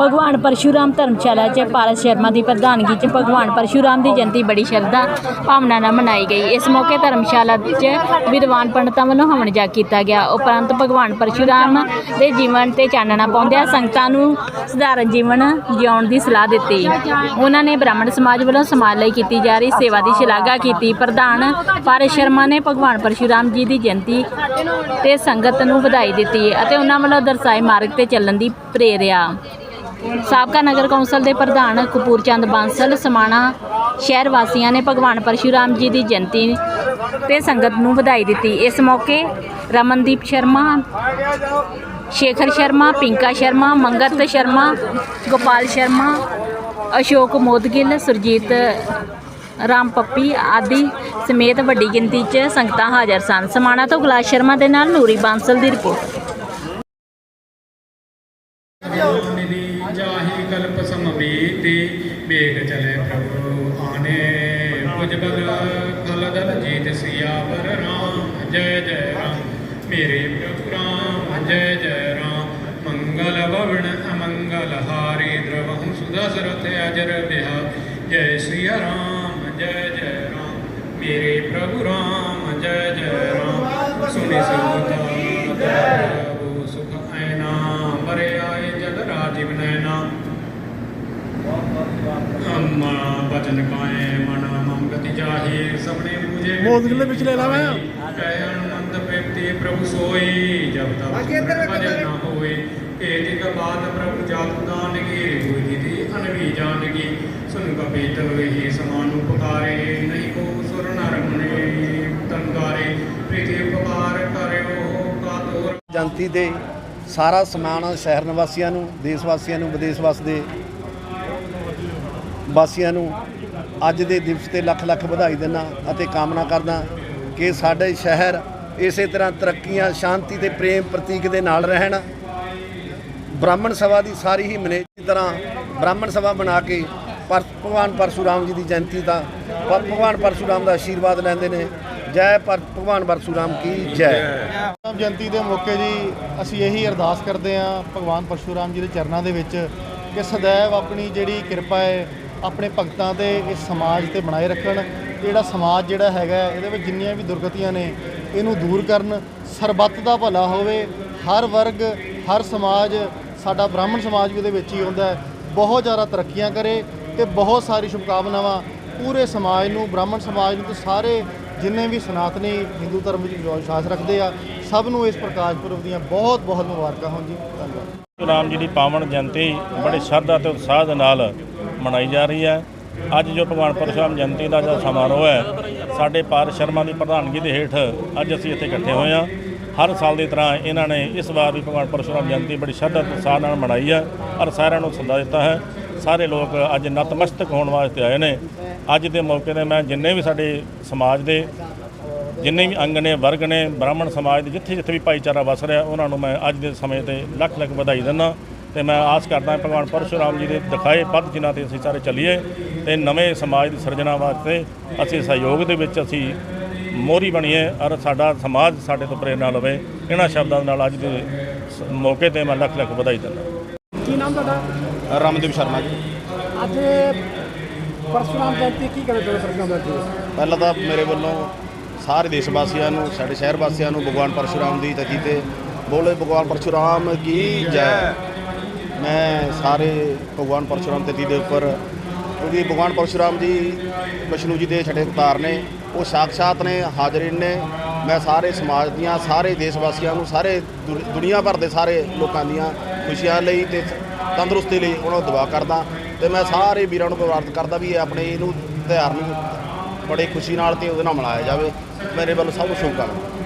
ਭਗਵਾਨ ਪਰਸ਼ੂਰਾਮ ਧਰਮਸ਼ਾਲਾ 'ਚ ਪਾਰਸ ਸ਼ਰਮਾ ਦੀ ਪ੍ਰਧਾਨਗੀ 'ਚ ਭਗਵਾਨ ਪਰਸ਼ੂਰਾਮ ਦੀ ਜਯੰਤੀ ਬੜੀ ਸ਼ਰਧਾ ਭਾਵਨਾ ਨਾਲ ਮਨਾਈ ਗਈ। ਇਸ ਮੌਕੇ ਧਰਮਸ਼ਾਲਾ 'ਚ ਵਿਦਵਾਨ ਪੰਡਤਾਂ ਵੱਲੋਂ ਹਵਨ ਜਾਗ ਕੀਤਾ ਗਿਆ। ਉਪਰੰਤ ਭਗਵਾਨ ਪਰਸ਼ੂਰਾਮ ਦੇ ਜੀਵਨ ਤੇ ਚਾਨਣਾ ਪਾਉਂਦਿਆਂ ਸੰਗਤਾਂ ਨੂੰ ਸਧਾਰਨ ਜੀਵਨ ਜਿਉਣ ਦੀ ਸਲਾਹ ਦਿੱਤੀ। ਉਹਨਾਂ ਨੇ ਬ੍ਰਾਹਮਣ ਸਮਾਜ ਵੱਲੋਂ ਸਮਾਜ ਲਈ ਕੀਤੀ ਜਾ ਰਹੀ ਸੇਵਾ ਦੀ ਸ਼ਲਾਘਾ ਕੀਤੀ। ਪ੍ਰਧਾਨ ਪਾਰਸ ਸ਼ਰਮਾ ਨੇ ਭਗਵਾਨ ਪਰਸ਼ੂਰਾਮ ਜੀ ਦੀ ਜਯੰਤੀ ਤੇ ਸੰਗਤ ਨੂੰ ਵਧਾਈ ਦਿੱਤੀ ਅਤੇ ਉਹਨਾਂ ਵੱਲੋਂ ਦਰਸਾਏ ਮਾਰਗ ਤੇ ਚੱਲਣ ਦੀ ਪ੍ਰੇਰਿਆ ਸਾਬਕਾ ਨਗਰ ਕੌਂਸਲ ਦੇ ਪ੍ਰਧਾਨ ਕਪੂਰਚੰਦ ਬਾਂਸਲ, ਸਮਾਣਾ ਸ਼ਹਿਰ ਵਾਸੀਆਂ ਨੇ ਭਗਵਾਨ ਪਰਸ਼ੂਰਾਮ ਜੀ ਦੀ ਜਯੰਤੀ ਤੇ ਸੰਗਤ ਨੂੰ ਵਧਾਈ ਦਿੱਤੀ। ਇਸ ਮੌਕੇ ਰਮਨਦੀਪ ਸ਼ਰਮਾ, ਸ਼ੇਖਰ ਸ਼ਰਮਾ, ਪਿੰਕਾ ਸ਼ਰਮਾ, ਮੰਗਤ ਸ਼ਰਮਾ, ਗੋਪਾਲ ਸ਼ਰਮਾ, ਅਸ਼ੋਕ ਮੋਦਗਿੱਲ, ਸੁਰਜੀਤ ਰਾਮ ਪੱਪੀ ਆਦਿ ਸਮੇਤ ਵੱਡੀ ਗਿਣਤੀ 'ਚ ਸੰਗਤਾਂ ਹਾਜ਼ਰ ਸਨ। ਸਮਾਣਾ ਤੋਂ ਗੁਲਾਸ਼ ਸ਼ਰਮਾ ਦੇ ਨਾਲ ਨੂਰੀ ਬਾਂਸਲ ਦੀ ਰਿਪੋਰਟ। ਨਿਧੀ ਜਾਹੀ ਕਲਪ ਸਮਬੀਤੀ ਵੇਗ ਚਲੇ ਪ੍ਰਭੂ ਆਨੇ। ਕੁਝ ਬਲ ਫਲ ਦਲ ਜੀਤ ਸਿਆਵਰ ਰਾਮ। ਜੈ ਜੈ ਰਾਮ, ਮੇਰੇ ਪ੍ਰਭੂ ਰਾਮ। ਜੈ ਜੈ ਰਾਮ, ਮੰਗਲ ਭਵਨ ਅਮੰਗਲ ਹਾਰੀ ਦ੍ਰਵਹੰ ਸੁਦਾ ਸਰਥ ਅਜਰ ਬਿਹਾ ਜੈ ਸਿਆ ਰਾਮ, ਜੈ ਜੈ ਰਾਮ, ਮੇਰੇ ਪ੍ਰਭੂ ਰਾਮ। ਜੈ ਜੈ ਰਾਮ, ਸੁਨੇ ਸੁਤਾ ਪ੍ਰਭੂ ਬਚਨ ਕਾਏ ਮਨ ਮਮ ਗਤੀ ਜਾਹੀ ਸਭਨੇ ਪੂਜੇ ਮੋਦਗਲੇ ਵਿੱਚ ਲੈ ਲਾ ਮੈਂ। ਕੈ ਅਨੰਦ ਪ੍ਰੀਤੀ ਪ੍ਰਭੂ ਸੋਈ ਜਬ ਤਕ ਭਜਨ ਨਾ ਹੋਏ ਏਤਿਕ ਬਾਤ ਪ੍ਰਭੂ ਜਾਤ ਦਾਨ ਕੀ ਹੋਈ ਦੀ ਅਨਵੀ ਜਾਣਗੀ ਸੁਨ ਕਪੀਤ ਹੋਈ ਸਮਾਨੁ ਪੁਕਾਰੇ ਨਹੀਂ ਕੋ ਸੁਰ ਨਰ ਮੁਨੇ ਤੰਗਾਰੇ ਪ੍ਰੀਤੀ ਪੁਕਾਰ ਕਰਿਓ ਕਾਤੋਰ ਜੰਤੀ ਦੇ ਸਾਰਾ ਸਮਾਨ ਸ਼ਹਿਰ ਨਿਵਾਸੀਆਂ ਨੂੰ ਦੇਸ਼ ਵਾਸੀਆਂ ਨੂੰ ਵਿਦੇਸ਼ ਵਸਦੇ ਵਾਸੀਆਂ ਨੂੰ ਅੱਜ ਦੇ ਦਿਵਸ ਤੇ ਲੱਖ ਲੱਖ ਵਧਾਈ ਦਿੰਦਾ ਅਤੇ ਕਾਮਨਾ ਕਰਦਾ ਕਿ ਸਾਡੇ ਸ਼ਹਿਰ ਇਸੇ ਤਰ੍ਹਾਂ ਤਰੱਕੀਆਂ, ਸ਼ਾਂਤੀ ਤੇ ਪ੍ਰੇਮ ਪ੍ਰਤੀਕ ਦੇ ਨਾਲ ਰਹਿਣ। ਬ੍ਰਾਹਮਣ ਸਭਾ ਦੀ ਸਾਰੀ ਹੀ ਮਨੇਜੀ ਤਰ੍ਹਾਂ ਬ੍ਰਾਹਮਣ ਸਭਾ ਬਣਾ ਕੇ ਪਰ ਭਗਵਾਨ ਪਰਸ਼ੂਰਾਮ ਜੀ ਦੀ ਜਯੰਤੀ ਦਾ ਪਰ ਭਗਵਾਨ ਪਰਸ਼ੂਰਾਮ ਦਾ ਆਸ਼ੀਰਵਾਦ ਲੈਂਦੇ ਨੇ। ਜੈ ਪਰ ਭਗਵਾਨ ਪਰਸ਼ੂਰਾਮ ਕੀ ਜੈ। ਰਾਮ ਜਯੰਤੀ ਦੇ ਮੌਕੇ ਜੀ ਅਸੀਂ ਇਹੀ ਅਰਦਾਸ ਕਰਦੇ ਹਾਂ ਭਗਵਾਨ ਪਰਸ਼ੂਰਾਮ ਜੀ ਦੇ ਚਰਨਾਂ ਦੇ ਵਿੱਚ ਕਿ ਸदैव ਆਪਣੀ ਜਿਹੜੀ ਕਿਰਪਾ ਹੈ ਆਪਣੇ ਭਗਤਾਂ ਤੇ ਇਸ ਸਮਾਜ ਤੇ ਬਣਾਏ ਰੱਖਣ। ਜਿਹੜਾ ਸਮਾਜ ਜਿਹੜਾ ਹੈਗਾ ਇਹਦੇ ਵਿੱਚ ਜਿੰਨੀਆਂ ਵੀ ਦੁਰਗਤੀਆਂ ਨੇ, ਇਹਨੂੰ ਦੂਰ ਕਰਨ। ਸਰਬੱਤ ਦਾ ਭਲਾ ਹੋਵੇ। ਹਰ ਵਰਗ, ਹਰ ਸਮਾਜ, ਸਾਡਾ ਬ੍ਰਾਹਮਣ ਸਮਾਜ ਵੀ ਉਹਦੇ ਵਿੱਚ ਹੀ ਆਉਂਦਾ ਬਹੁਤ ਜ਼ਿਆਦਾ ਤਰੱਕੀਆਂ ਕਰੇ ਤੇ ਬਹੁਤ ਸਾਰੀ ਸ਼ੁਭਕਾਮਨਾਵਾਂ ਪੂਰੇ ਸਮਾਜ ਨੂੰ, ਬ੍ਰਾਹਮਣ ਸਮਾਜ ਨੂੰ ਤੇ ਸਾਰੇ ਜਿੰਨੇ ਵੀ ਸਨਾਤਨੀ ਹਿੰਦੂ ਧਰਮ ਵਿੱਚ ਵਿਸ਼ਵਾਸ ਰੱਖਦੇ ਆ, ਸਭ ਨੂੰ ਇਸ ਪ੍ਰਕਾਸ਼ ਪੁਰਬ ਦੀਆਂ ਬਹੁਤ ਬਹੁਤ ਮੁਬਾਰਕਾਂ ਹੋਣ ਜੀ। ਧੰਨਵਾਦ। ਰਾਮ ਜੀ ਦੀ ਪਾਵਨ ਜਯੰਤੀ ਬੜੇ ਸ਼ਰਧਾ ਤੇ ਉਤਸ਼ਾਹ ਦੇ ਨਾਲ ਮਨਾਈ ਜਾ ਰਹੀ ਹੈ। ਅੱਜ ਜੋ ਭਗਵਾਨ ਪਰਸ਼ੁਰਾਮ ਜਯੰਤੀ ਦਾ ਜੋ ਸਮਾਰੋਹ ਹੈ, ਸਾਡੇ ਪਾਰ ਸ਼ਰਮਾ ਦੀ ਪ੍ਰਧਾਨਗੀ ਦੇ ਹੇਠ ਅੱਜ ਅਸੀਂ ਇੱਥੇ ਇਕੱਠੇ ਹੋਏ ਹਾਂ। ਹਰ ਸਾਲ ਦੀ ਤਰ੍ਹਾਂ ਇਹਨਾਂ ਨੇ ਇਸ ਵਾਰ ਵੀ ਭਗਵਾਨ ਪਰਸ਼ੁਰਾਮ ਜਯੰਤੀ ਬੜੀ ਸ਼ਰਧਾ ਤੇ ਉਤਸ਼ਾਹ ਨਾਲ ਮਨਾਈ ਹੈ ਔਰ ਸਾਰਿਆਂ ਨੂੰ ਸੱਦਾ ਦਿੱਤਾ ਹੈ। ਸਾਰੇ ਲੋਕ ਅੱਜ ਨਤਮਸਤਕ ਹੋਣ ਵਾਸਤੇ ਆਏ ਨੇ। ਅੱਜ ਦੇ ਮੌਕੇ ਤੇ ਮੈਂ ਜਿੰਨੇ ਵੀ ਸਾਡੇ ਸਮਾਜ ਦੇ, ਜਿੰਨੇ ਵੀ ਅੰਗ ਨੇ, ਵਰਗ ਨੇ, ਬ੍ਰਾਹਮਣ ਸਮਾਜ ਦੇ ਜਿੱਥੇ ਜਿੱਥੇ ਵੀ ਭਾਈਚਾਰਾ ਵਸ ਰਿਹਾ, ਉਹਨਾਂ ਨੂੰ ਮੈਂ ਅੱਜ ਦੇ ਸਮੇਂ ਤੇ ਲੱਖ ਲੱਖ ਵਧਾਈ ਦਿੰਦਾ। ਤੇ ਮੈਂ ਆਸ ਕਰਦਾ ਹਾਂ ਭਗਵਾਨ ਪਰਸ਼ੁਰਾਮ ਜੀ ਦੇ ਦਿਖਾਏ ਪੱਧ ਜਿਨ੍ਹਾਂ ਤੇ ਅਸੀਂ ਸਾਰੇ ਚੱਲੀਏ ਤੇ ਨਵੇਂ ਸਮਾਜ ਦੀ ਸਿਰਜਣਾ ਵਾਸਤੇ ਅਸੀਂ ਸਹਿਯੋਗ ਦੇ ਵਿੱਚ ਅਸੀਂ ਮੋਹਰੀ ਬਣੀਏ ਔਰ ਸਾਡਾ ਸਮਾਜ ਸਾਡੇ ਤੋਂ ਪ੍ਰੇਰਨਾ ਲਵੇ। ਇਹਨਾਂ ਸ਼ਬਦਾਂ ਨਾਲ ਅੱਜ ਦੇ ਮੌਕੇ ਤੇ ਮੈਂ ਲੱਖ ਲੱਖ ਵਧਾਈ ਦਿੰਦਾ। ਕੀ ਨਾਮ ਤੁਹਾਡਾ? ਰਮਨਦੀਪ ਸ਼ਰਮਾ ਜੀ। ਅੱਜ ਪਰਸ਼ੁਰਾਮ ਜਯੰਤੀ ਕੀ ਕਰਦੇ ਹੋ ਪਰਸ਼ੁਰਾਮ ਜਯੰਤੀ ਪਹਿਲਾਂ ਤਾਂ ਮੇਰੇ ਵੱਲੋਂ ਸਾਰੇ ਦੇਸ਼ ਵਾਸੀਆਂ ਨੂੰ ਸਾਡੇ ਸ਼ਹਿਰ ਵਾਸੀਆਂ ਨੂੰ ਭਗਵਾਨ ਪਰਸ਼ੁਰਾਮ ਦੀ ਤਕੀ ਤੇ ਬੋਲੇ ਭਗਵਾਨ ਪਰਸ਼ੁਰਾਮ ਕੀ ਜੈ। ਮੈਂ ਸਾਰੇ ਭਗਵਾਨ ਪਰਸ਼ੁਰਾਮ ਤਿਥੀ ਦੇ ਉੱਪਰ, ਕਿਉਂਕਿ ਭਗਵਾਨ ਪਰਸ਼ੁਰਾਮ ਜੀ ਵਿਸ਼ਨੂੰ ਜੀ ਦੇ ਛੜੇ ਅਵਤਾਰ ਨੇ, ਉਹ ਸਾਖਸ਼ਾਤ ਨੇ ਹਾਜ਼ਰੀਨ ਨੇ ਮੈਂ ਸਾਰੇ ਸਮਾਜ ਦੀਆਂ, ਸਾਰੇ ਦੇਸ਼ ਵਾਸੀਆਂ ਨੂੰ, ਸਾਰੇ ਦੁ- ਦੁਨੀਆ ਭਰ ਦੇ ਸਾਰੇ ਲੋਕਾਂ ਦੀਆਂ ਖੁਸ਼ੀਆਂ ਲਈ ਤੇ ਤੰਦਰੁਸਤੀ ਲਈ ਉਹਨਾਂ ਨੂੰ ਦੁਆ ਕਰਦਾ। ਤੇ ਮੈਂ ਸਾਰੇ ਵੀਰਾਂ ਨੂੰ ਪ੍ਰਾਰਥਨਾ ਕਰਦਾ ਵੀ ਇਹ ਆਪਣੇ ਇਹਨੂੰ ਤਿਉਹਾਰ ਨੂੰ ਬੜੇ ਖੁਸ਼ੀ ਨਾਲ ਤੇ ਉਹਦੇ ਨਾਲ ਮਨਾਇਆ ਜਾਵੇ। ਮੇਰੇ ਵੱਲੋਂ ਸਭ ਨੂੰ ਸ਼ੁਭਕਾਮਨਾਵਾਂ